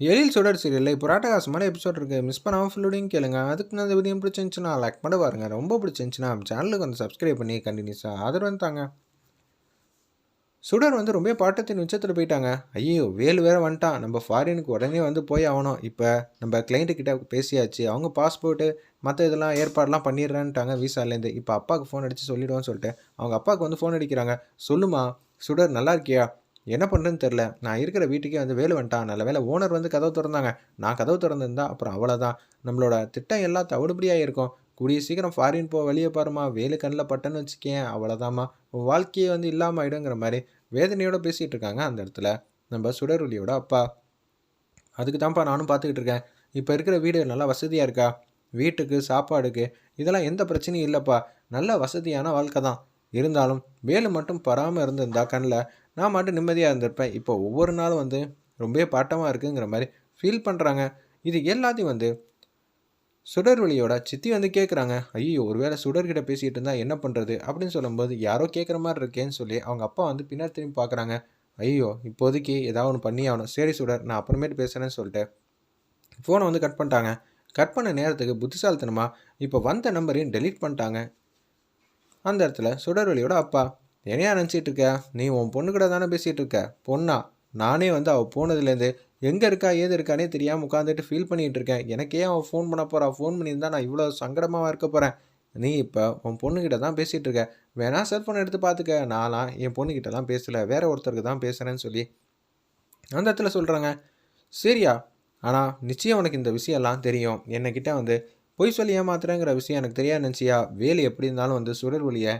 எழில் சுடர் சீரியலில் இப்போ ராட்டகாசமான எபிசோட் இருக்குது மிஸ் பண்ணாமல் ஃபுல்லோடையும் கேளுங்க. அதுக்கு நான் இந்த வீடியோ பிடிச்சிருந்துச்சுன்னா லைக் பண்ண பாருங்க. ரொம்ப பிடிச்சிருந்துச்சுன்னா சேனலுக்கு வந்து சப்ஸ்கிரைப் பண்ணி கண்டினியூஸாக ஆதரவு வந்துட்டாங்க சுடர் வந்து ரொம்ப பாட்டத்தின் உச்சத்தில் போயிட்டாங்க. ஐயோ வேலு வேறு வந்துட்டான். நம்ம ஃபாரினுக்கு உடனே வந்து போய் ஆகணும். இப்போ நம்ம கிளைண்ட்டுக்கிட்ட பேசியாச்சு. அவங்க பாஸ்போர்ட்டு மற்ற இதெல்லாம் ஏற்பாடெலாம் பண்ணிடுறேன்ட்டாங்க விசாலேருந்து இப்போ அப்பாவுக்கு ஃபோன் அடித்து சொல்லிடுவோன்னு சொல்லிட்டு அவங்க அப்பாவுக்கு வந்து ஃபோன் அடிக்கிறாங்க. சொல்லுமா சுடர் நல்லா இருக்கியா? என்ன பண்ணுறேன்னு தெரில நான் இருக்கிற வீட்டுக்கே வந்து வேலு வந்துட்டான். நல்ல வேலை ஓனர் வந்து கதவு திறந்தாங்க. நான் கதவு திறந்திருந்தா அப்புறம் அவ்வளோதான் நம்மளோட திட்டம் எல்லாம் தவிடுபடியாக இருக்கும். கூடிய சீக்கிரம் ஃபாரின் போ வெளியே பாருமா வேலு கண்ணில் பட்டன்னு வச்சுக்கேன். அவ்வளோதாம்மா உன் வாழ்க்கையே வந்து இல்லாமல் ஆயிடுங்கிற மாதிரி வேதனையோடு பேசிகிட்டு இருக்காங்க அந்த இடத்துல. நம்ம சுடருளியோட அப்பா. அதுக்கு தான்ப்பா நானும் பார்த்துக்கிட்டு இருக்கேன். இப்போ இருக்கிற வீடு நல்லா வசதியாக இருக்கா? வீட்டுக்கு சாப்பாடுக்கு இதெல்லாம் எந்த பிரச்சனையும் இல்லைப்பா. நல்ல வசதியான வாழ்க்கை தான். இருந்தாலும் வேலு மட்டும் பராமல் இருந்திருந்தா கண்ணில் நான் மட்டும் நிம்மதியாக இருந்திருப்பேன். இப்போ ஒவ்வொரு நாளும் வந்து ரொம்ப பாட்டமாக இருக்குங்கிற மாதிரி ஃபீல் பண்ணுறாங்க இது எல்லாத்தையும் வந்து சுடர்வழியோட சித்தி வந்து கேட்குறாங்க ஐயோ ஒருவேளை சுடர்கிட்ட பேசிகிட்டு இருந்தால் என்ன பண்ணுறது அப்படின்னு சொல்லும்போது யாரோ கேட்குற மாதிரி இருக்கேன்னு சொல்லி அவங்க அப்பா வந்து பின்னாடி திரும்பி பார்க்குறாங்க ஐயோ இப்போதைக்கு ஏதாவது ஒன்று பண்ணி ஆகணும். சரி சுடர் நான் அப்புறமேட்டு பேசுகிறேன்னு சொல்லிட்டு ஃபோனை வந்து கட் பண்ணிட்டாங்க. கட் பண்ண நேரத்துக்கு புத்திசாலித்தனமாக இப்போ வந்த நம்பரையும் டெலீட் பண்ணிட்டாங்க. அந்த இடத்துல சுடர்வழியோட அப்பா என்னையா நினச்சிட்டு இருக்க? நீ உன் பொண்ணு கூட தானே பேசிகிட்டு இருக்க? பொண்ணா? நானே வந்து அவள் போனதுலேருந்து எங்கே இருக்கா ஏது இருக்கானே தெரியாமல் உட்காந்துட்டு ஃபீல் பண்ணிகிட்டு இருக்கேன். எனக்கே அவன் ஃபோன் பண்ண போகிறா ஃபோன் பண்ணியிருந்தா நான் இவ்வளோ சங்கடமாக இருக்க போகிறேன் நீ இப்போ உன் பொண்ணுக்கிட்ட தான் பேசிகிட்டு இருக்க. வேணா செல்ஃபோன் எடுத்து பார்த்துக்க நான்லாம் என் பொண்ணுக்கிட்டலாம் பேசலை. வேற ஒருத்தருக்கு தான் பேசுகிறேன்னு சொல்லி அந்த இடத்துல சொல்கிறாங்க சரியா? ஆனால் நிச்சயம் உனக்கு இந்த விஷயம்லாம் தெரியும். என்னக்கிட்ட வந்து பொய் சொல்லி ஏமாத்துறேங்கிற விஷயம் எனக்கு தெரியாது நினச்சியா? வேலு எப்படி இருந்தாலும் வந்து சுடர் வழியை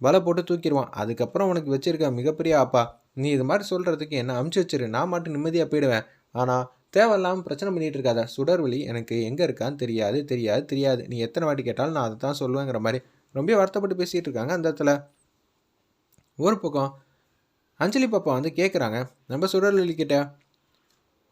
வலை போட்டு தூக்கிடுவான். அதுக்கப்புறம் உனக்கு வச்சிருக்கேன் மிகப்பெரிய அப்பா நீ இது மாதிரி சொல்கிறதுக்கு என்ன அமுச்சு வச்சிரு. நான் மட்டும் நிம்மதியாக போயிடுவேன். ஆனால் தேவையில்லாமல் பிரச்சனை பண்ணிகிட்டு இருக்காத. சுடர்வழி எனக்கு எங்கே இருக்கான்னு தெரியாது தெரியாது தெரியாது. நீ எத்தனை வாட்டி கேட்டாலும் நான் அதை தான் சொல்லுவேங்கிற மாதிரி ரொம்ப வருத்தப்பட்டு பேசிகிட்டு இருக்காங்க அந்த இடத்துல. ஒரு பக்கம் அஞ்சலி பாப்பா வந்து கேட்குறாங்க நம்ம சுடர்வழி கிட்டே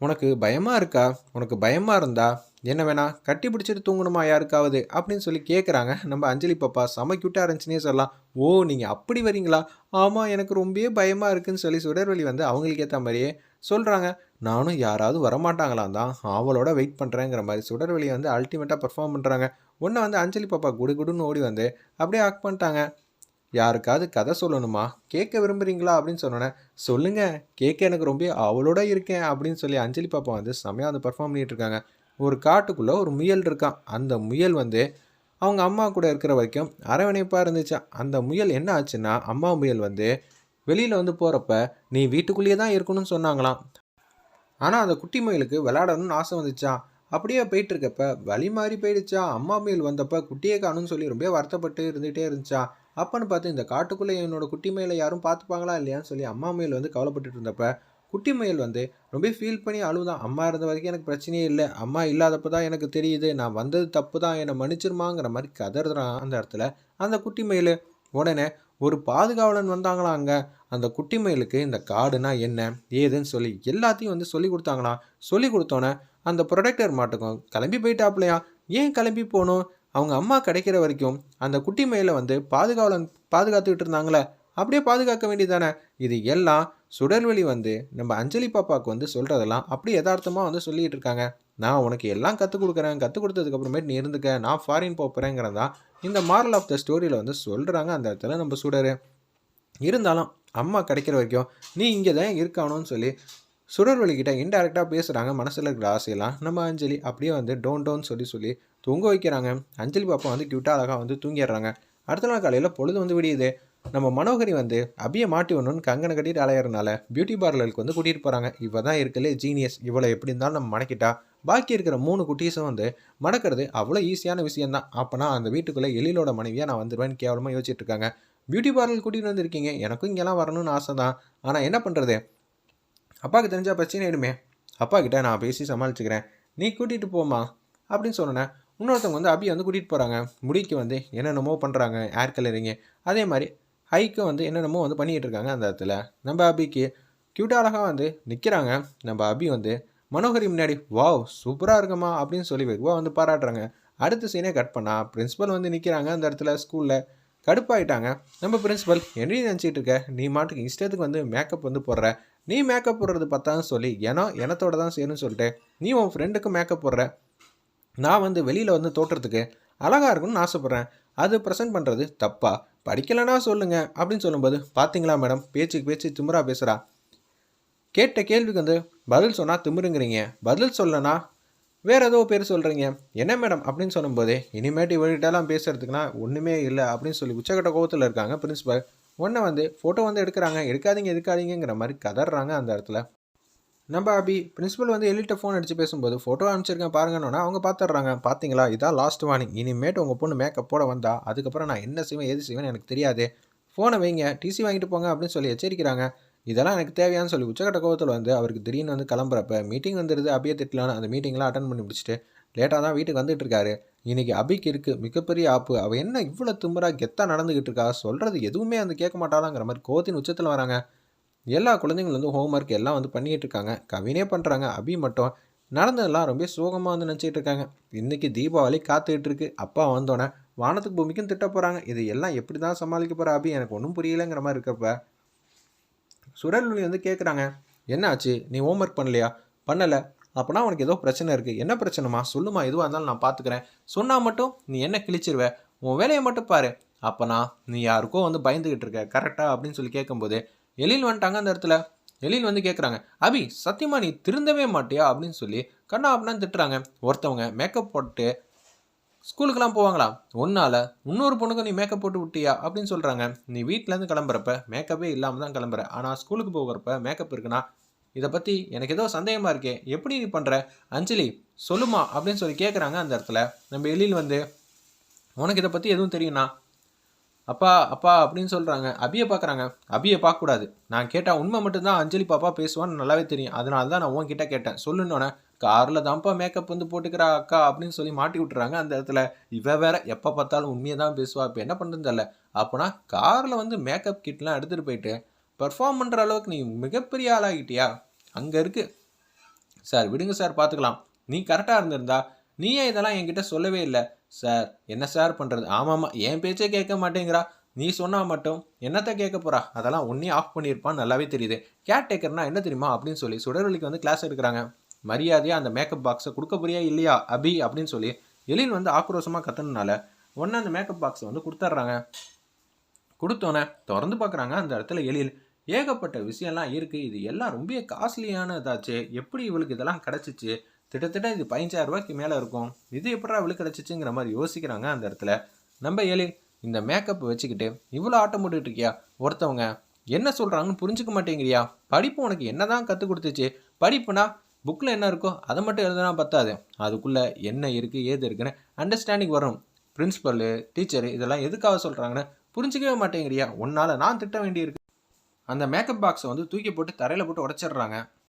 உனக்கு பயமாக இருக்கா? உனக்கு பயமாக இருந்தா என்ன வேணா கட்டி பிடிச்சிட்டு தூங்கணுமா யாருக்காவது? அப்படின்னு சொல்லி கேட்குறாங்க நம்ம அஞ்சலி பாப்பா செம கியூட்டாக இருந்துச்சுன்னே சொல்லலாம். ஓ நீங்கள் அப்படி வரீங்களா? ஆமாம் எனக்கு ரொம்பவே பயமாக இருக்குன்னு சொல்லி சுடர்வழி வந்து அவங்களுக்கு ஏற்ற மாதிரியே சொல்கிறாங்க நானும் யாராவது வரமாட்டாங்களாம் தான். அவளோட வெயிட் பண்ணுறேங்கிற மாதிரி சுடர்வழி வந்து அல்டிமேட்டாக பர்ஃபார்ம் பண்ணுறாங்க ஒன்று வந்து அஞ்சலி பாப்பா குடு குடுன்னு ஓடி வந்து அப்படியே ஆக் பண்ணிட்டாங்க. யாருக்காவது கதை சொல்லணுமா? கேட்க விரும்புகிறீங்களா அப்படின்னு சொன்னோன்னே சொல்லுங்கள் கேட்க எனக்கு ரொம்ப அவளோட இருக்கேன் அப்படின்னு சொல்லி அஞ்சலி பாப்பா வந்து செம்மையாக வந்து பர்ஃபார்ம் பண்ணிகிட்டு இருக்காங்க. ஒரு காட்டுக்குள்ளே ஒரு முயல் இருக்கான். அந்த முயல் வந்து அவங்க அம்மா கூட இருக்கிற வரைக்கும் அரவணைப்பாக இருந்துச்சு அந்த முயல் என்ன ஆச்சுன்னா அம்மா முயல் வந்து வெளியில் வந்து போகிறப்ப நீ வீட்டுக்குள்ளேயே தான் இருக்கணும்னு சொன்னாங்களாம். ஆனால் அந்த குட்டி முயலுக்கு விளையாடணும்னு ஆசை வந்துச்சான் அப்படியே போயிட்டு இருக்கப்ப வழி மாறி போயிடுச்சா அம்மா முயல் வந்தப்ப குட்டியை காணும்னு சொல்லி ரொம்ப வருத்தப்பட்டு இருந்துகிட்டே இருந்துச்சா அப்பன்னு பார்த்து இந்த காட்டுக்குள்ளே என்னோட குட்டி மயிலை யாரும் பார்த்துப்பாங்களா இல்லையான்னு சொல்லி அம்மா மயில் வந்து கவலைப்பட்டுட்டு இருந்தப்ப குட்டி மயில் வந்து ரொம்ப ஃபீல் பண்ணி அழுதான் அம்மா இருந்த வரைக்கும் எனக்கு பிரச்சனையே இல்லை. அம்மா இல்லாதப்போ தான் எனக்கு தெரியுது. நான் வந்தது தப்பு தான். என்னை மன்னிச்சிருமாங்கிற மாதிரி கதறுறான் அந்த இடத்துல. அந்த குட்டி மயில் உடனே ஒரு பாதுகாவலன் வந்தாங்களாம் அங்கே அந்த குட்டி மயிலுக்கு இந்த காடுனா என்ன? ஏதுன்னு சொல்லி எல்லாத்தையும் வந்து சொல்லி கொடுத்தாங்களாம். சொல்லி கொடுத்தோன்னே அந்த ப்ரொடக்டர் மாட்டுக்கும் கிளம்பி போயிட்டாப்லையா ஏன் கிளம்பி போகணும்? அவங்க அம்மா கிடைக்கிற வரைக்கும் அந்த குட்டி மயிலை வந்து பாதுகாவலன் பாதுகாத்துக்கிட்டு இருந்தாங்களே அப்படியே பாதுகாக்க வேண்டியதானே இது எல்லாம் சுடர்வெளி வந்து நம்ம அஞ்சலி பாப்பாவுக்கு வந்து சொல்கிறதெல்லாம் அப்படி யதார்த்தமாக வந்து சொல்லிகிட்டு இருக்காங்க. நான் உனக்கு எல்லாம் கற்றுக் கொடுக்குறேன். கற்றுக் கொடுத்ததுக்கப்புறமேட்டு நீ இருந்துக்க. நான் ஃபாரின் போகிறேங்கிறது தான் இந்த மாரல் ஆஃப் த ஸ்டோரியில் வந்து சொல்கிறாங்க அந்த இடத்துல நம்ம சுடர். இருந்தாலும் அம்மா கிடைக்கிற வரைக்கும் நீ இங்கே தான் இருக்கணும்னு சொல்லி சுடர்வழிக்கிட்ட இன்டெரக்டாக பேசுகிறாங்க மனசில் இருக்கிற ஆசையெல்லாம் நம்ம அஞ்சலி அப்படியே வந்து டோன் டோன் சொல்லி சொல்லி தூங்க வைக்கிறாங்க. அஞ்சலி பாப்பா வந்து க்யூட்டாக அழகாக வந்து தூங்கிடுறாங்க. அடுத்த நாள் காலையில் பொழுது வந்து விடியுது. நம்ம மனோகரி வந்து அபியை மாட்டி ஒன்றுன்னு கங்கனை கட்டிட்டு அலையிறனால பியூட்டி பார்லருக்கு வந்து கூட்டிகிட்டு போகிறாங்க இவ தான் இருக்கலே ஜீனியஸ் இவ்வளோ எப்படி இருந்தாலும் நம்ம மணக்கிட்டா. பாக்கி இருக்கிற மூணு குட்டீஸும் வந்து மணக்கிறது அவ்வளோ ஈஸியான விஷயந்தான் அப்போனா அந்த வீட்டுக்குள்ளே எழிலோட மனைவியாக நான் வந்துடுவேன்னு கேவலமாக யோசிச்சுட்டு இருக்காங்க. பியூட்டி பார்லர் கூட்டிகிட்டு வந்திருக்கீங்க. எனக்கும் இங்கெல்லாம் வரணும்னு ஆசை தான் ஆனால் என்ன பண்ணுறது அப்பாவுக்கு தெரிஞ்சால் பிரச்சனை ஆயிடுமே. அப்பா கிட்ட நான் பேசி சமாளிச்சுக்கிறேன். நீ கூட்டிகிட்டு போமா அப்படின்னு சொன்னேன் இன்னொருத்தவங்க வந்து அபியை வந்து கூட்டிகிட்டு போகிறாங்க முடிக்கு வந்து என்னென்னமோ பண்ணுறாங்க ஏர் கலரிங்கு அதே மாதிரி ஹைக்கு வந்து என்னென்னமோ வந்து பண்ணிகிட்டு இருக்காங்க அந்த இடத்துல. நம்ம அபிக்கு க்யூட்டாக அழகாக வந்து நிற்கிறாங்க நம்ம அபி வந்து மனோகரி முன்னாடி வாவ் சூப்பராக இருக்குமா? அப்படின்னு சொல்லி வெகுவாக வந்து பாராட்டுறாங்க. அடுத்த சீனே கட் பண்ணால் பிரின்ஸிபல் வந்து நிற்கிறாங்க அந்த இடத்துல ஸ்கூலில் கடுப்பாயிட்டாங்க. நம்ம பிரின்ஸிபல் என்ன நினச்சிட்டு இருக்க? நீ மாட்டுக்கு இஷ்டத்துக்கு வந்து மேக்கப் வந்து போடுற. நீ மேக்கப் போடுறது பார்த்தான்னு சொல்லி ஏன்னா எனத்தோட தான் சேரும்னு சொல்லிட்டு நீ உன் ஃப்ரெண்டுக்கு மேக்கப் போடுற. நான் வந்து வெளியில் வந்து தோற்றத்துக்கு அழகாக இருக்கும்னு ஆசைப்பட்றேன். அது ப்ரெசென்ட் பண்ணுறது தப்பா? படிக்கலைன்னா சொல்லுங்கள் அப்படின்னு சொல்லும்போது பார்த்தீங்களா மேடம்? பேச்சுக்கு பேச்சு திமுறா பேசுகிறா கேட்ட கேள்விக்கு வந்து பதில் சொன்னால் திமிருங்கிறீங்க. பதில் சொல்லனா வேற ஏதோ பேர் சொல்கிறீங்க என்ன மேடம்? அப்படின்னு சொல்லும்போது இனிமேட்டு இவர்கிட்டலாம் பேசுகிறதுக்குனா ஒன்றுமே இல்லை. அப்படின்னு சொல்லி உச்சக்கட்ட கோபத்தில் இருக்காங்க பிரின்ஸிபல் ஒன்றை வந்து ஃபோட்டோ வந்து எடுக்கிறாங்க. எடுக்காதீங்க எடுக்காதீங்கிற மாதிரி கதறாங்க அந்த இடத்துல. நம்ம அபி பிரின்ஸிபல் வந்து எலிட்ட ஃபோன் அடித்து பேசும்போது ஃபோட்டோ அனுப்பிச்சிருக்கேன் பாருங்கன்னா அவங்க பார்த்துட்றாங்க பார்த்தீங்களா இதான் லாஸ்ட் வார்னிங் இனிமேட்டு உங்கள் பொண்ணு மேக்கப் போட வந்தா அதுக்கப்புறம் நான் என்ன செய்வேன் எது செய்வேன்னு எனக்கு தெரியாது. ஃபோனை வைங்க டிசி வாங்கிட்டு போங்க அப்படின்னு சொல்லி எச்சரிக்கிறாங்க. இதெல்லாம் எனக்கு தேவையான்னு சொல்லி உச்சக்கட்ட கோவத்தில் வந்து அவருக்கு திடீர்னு வந்து கிளம்புறப்ப மீட்டிங் வந்துடுது அபியை திட்டலான்னு அந்த மீட்டிங்லாம் அட்டன் பண்ணி முடிச்சுட்டு லேட்டாக தான் வீட்டுக்கு வந்துட்டு இருக்காரு. இன்றைக்கி அபிக்கு இருக்குது மிகப்பெரிய ஆப்பு அவள் என்ன இவ்வளோ திமிரா கெத்தாக நடந்துக்கிட்டு இருக்கா? சொல்கிறது எதுவுமே வந்து கேட்க மாட்டாளாங்கிற மாதிரி கோவத்தின் உச்சத்தில் வராங்க. எல்லா குழந்தைங்களும் வந்து ஹோம்ஒர்க் எல்லாம் வந்து பண்ணிகிட்டு இருக்காங்க கவினே பண்ணுறாங்க அபி மட்டும். நடந்ததெல்லாம் ரொம்ப சோகமாக வந்து நினச்சிட்டு இருக்காங்க இன்றைக்கி தீபாவளி காத்துக்கிட்டு இருக்கு அப்பா வந்தோடனே வானத்துக்கு பூமிக்கும் திட்ட போகிறாங்க இது எல்லாம் எப்படி தான் சமாளிக்க போகிற அபி? எனக்கு ஒன்றும் புரியலைங்கிற மாதிரி இருக்கப்ப. சுடர்மொழி வந்து கேட்குறாங்க என்ன ஆச்சு நீ ஹோம்ஒர்க் பண்ணலையா? பண்ணலை. அப்போனா உனக்கு ஏதோ பிரச்சனை இருக்குது என்ன பிரச்சனைமா சொல்லுமா எதுவாக இருந்தாலும் நான் பார்த்துக்கிறேன் சொன்னால் மட்டும் நீ என்ன கிழிச்சிருவ? உன் வேலையை மட்டும் பாரு. அப்போனா நீ யாருக்கோ வந்து பயந்துக்கிட்டு இருக்க கரெக்டாக அப்படின்னு சொல்லி கேட்கும்போது எழில் வந்துட்டாங்க அந்த இடத்துல. எழில் வந்து கேட்குறாங்க அபி சத்தியமா நீ திருந்தவே மாட்டியா? அப்படின்னு சொல்லி கண்ணா அப்படின்னு திட்டுறாங்க. ஒருத்தவங்க மேக்கப் போட்டு ஸ்கூலுக்கெல்லாம் போவாங்களா? ஒன்னால இன்னொரு பொண்ணுக்கு நீ மேக்கப் போட்டு விட்டியா? அப்படின்னு சொல்கிறாங்க நீ வீட்டிலேருந்து கிளம்புறப்ப மேக்கப்பே இல்லாமல் தான் கிளம்புற. ஆனால் ஸ்கூலுக்கு போகிறப்ப மேக்கப் இருக்குன்னா இதை பற்றி எனக்கு ஏதோ சந்தேகமாக இருக்கே. எப்படி நீ பண்ணுற அஞ்சலி சொல்லுமா? அப்படின்னு சொல்லி கேட்குறாங்க அந்த இடத்துல. நம்ம எழில் வந்து உனக்கு இதை பற்றி எதுவும் தெரியும்னா? அப்பா அப்பா அப்படின்னு சொல்கிறாங்க அபியை பார்க்குறாங்க. அபியை பார்க்கக்கூடாது. நான் கேட்டால் உண்மை மட்டும்தான் அஞ்சலி பாப்பா பேசுவான்னு நல்லாவே தெரியும். அதனால தான் நான் உன்கிட்ட கேட்டேன். சொல்லுன்னொன்னே காரில் தான்ப்பா மேக்கப் வந்து போட்டுக்கிறா அக்கா அப்படின்னு சொல்லி மாட்டி விட்டுறாங்க அந்த இடத்துல. இவ வேற எப்போ பார்த்தாலும் உண்மையை தான் பேசுவா. இப்போ என்ன பண்ணுறது தெரியல. அப்போனா காரில் வந்து மேக்கப் கிட்லாம் எடுத்துகிட்டு போயிட்டு பெர்ஃபார்ம் பண்ணுற அளவுக்கு நீ மிகப்பெரிய ஆளாகிட்டியா? அங்கே இருக்குது சார் விடுங்க சார் பார்த்துக்கலாம் நீ கரெக்டாக இருந்திருந்தா நீ ஏன் இதெல்லாம் என்கிட்ட சொல்லவே இல்லை. சார் என்ன சார் பண்ணுறது ஆமாம்மா என் பேச்சே கேட்க மாட்டேங்கிறா. நீ சொன்னால் மட்டும் என்னத்தை கேட்க போறா? அதெல்லாம் ஒன்றே ஆஃப் பண்ணியிருப்பான்னு நல்லாவே தெரியுது. கேட் டேக்கர்னா என்ன தெரியுமா அப்படின்னு சொல்லி சுடர்வழிக்கு வந்து கிளாஸ் எடுக்கிறாங்க. மரியாதையாக அந்த மேக்கப் பாக்ஸை கொடுக்க போறியா இல்லையா அபி? அப்படின்னு சொல்லி எழில் வந்து ஆக்ரோஷமாக கத்துனனால ஒன்று அந்த மேக்கப் பாக்ஸை வந்து கொடுத்துட்றாங்க கொடுத்தோன்னே திறந்து பார்க்குறாங்க அந்த இடத்துல எழில். ஏகப்பட்ட விஷயம்லாம் இருக்குது இது எல்லாம் ரொம்ப காஸ்ட்லியானதாச்சு எப்படி இவளுக்கு இதெல்லாம் கிடச்சிச்சு? கிட்டத்தட்ட இது பதினஞ்சாயிரம் ரூபாய்க்கு மேலே இருக்கும். இது எப்படா இவளுக்கு கிடச்சிச்சுங்கிற மாதிரி யோசிக்கிறாங்க அந்த இடத்துல. நம்ம ஏழு இந்த மேக்கப் வச்சுக்கிட்டு இவ்வளோ ஆட்டம் போட்டுக்கிட்டு இருக்கியா? ஒருத்தவங்க என்ன சொல்கிறாங்கன்னு புரிஞ்சுக்க மாட்டேங்கிறியா? படிப்பு உனக்கு என்ன தான் கற்றுக் கொடுத்துச்சு? படிப்புனா புக்கில் என்ன இருக்கோ அதை மட்டும் எழுதுனா பத்தாது. அதுக்குள்ளே என்ன இருக்குது ஏது இருக்குன்னு அண்டர்ஸ்டாண்டிங் வரும். பிரின்ஸிபல்லு டீச்சரு இதெல்லாம் எதுக்காக சொல்கிறாங்கன்னு புரிஞ்சிக்கவே மாட்டேங்கிறியா? உன்னால் நான் திட்ட வேண்டியிருக்கு. அந்த மேக்கப் பாக்ஸை வந்து தூக்கி போட்டு தரையில் போட்டு உடச்சிடுறாங்க.